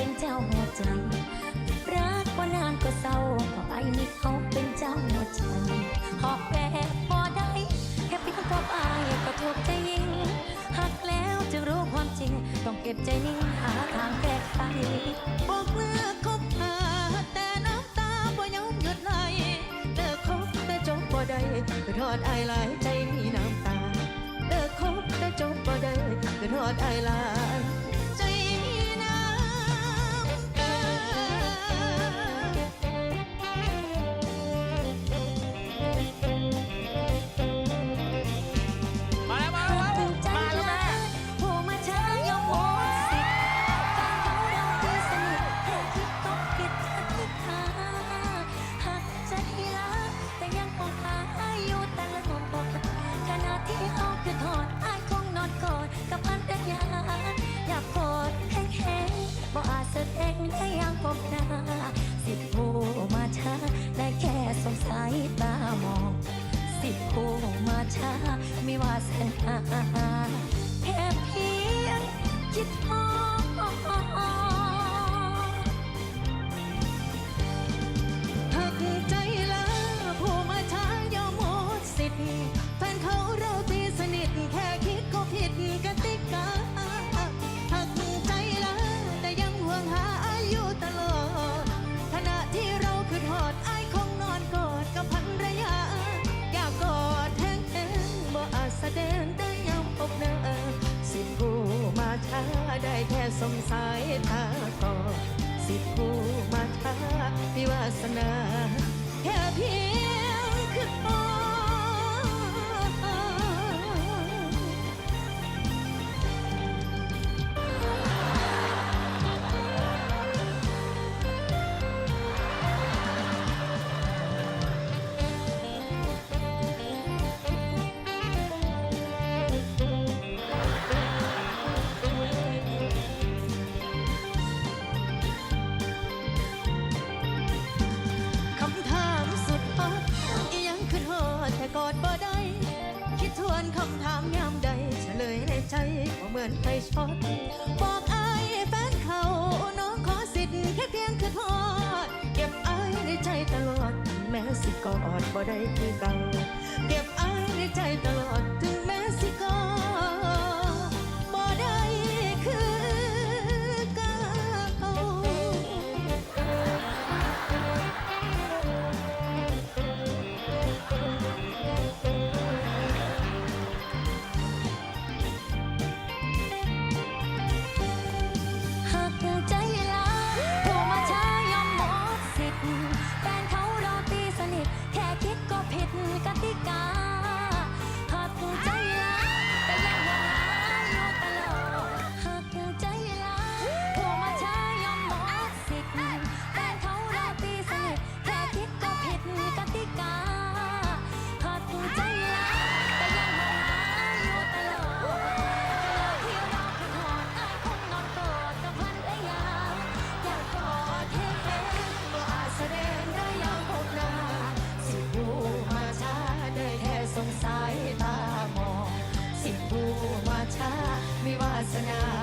เป็นเจ้าหัวใจ รักว่านานก็เศร้าเพราะไอ้นี่เขาเป็นเจ้าหัวใจหอบแปรพอได้แค่เพียงพบอายก็ถูกใจยิ่งหักแล้วจึงรู้ความจริง ต้องเก็บใจนิ่งหาทางแก้ไขบอกเลิกคบหาแต่น้ำตาบ่ยอมหยุดไหลเลิกคบแต่จบบ่ได้ก็ทอดอายหลายใจมีน้ำตาเลิกคบแต่จบบ่ได้ก็ทอดอายหลาย ช้าไม่ว่าสนาแค่เพียงคิดมอหักใจแล้วผู้มาช้ายอมหมดสิทธิ์แฟนเขาเราตี ส อนไปช็อตบอกอายแฟนเขาน้องขอสิทธิ์แค่เพียงคือทอด เก็บอายในใจตลอด แม้สิกอดบ่ได้คือ sonar.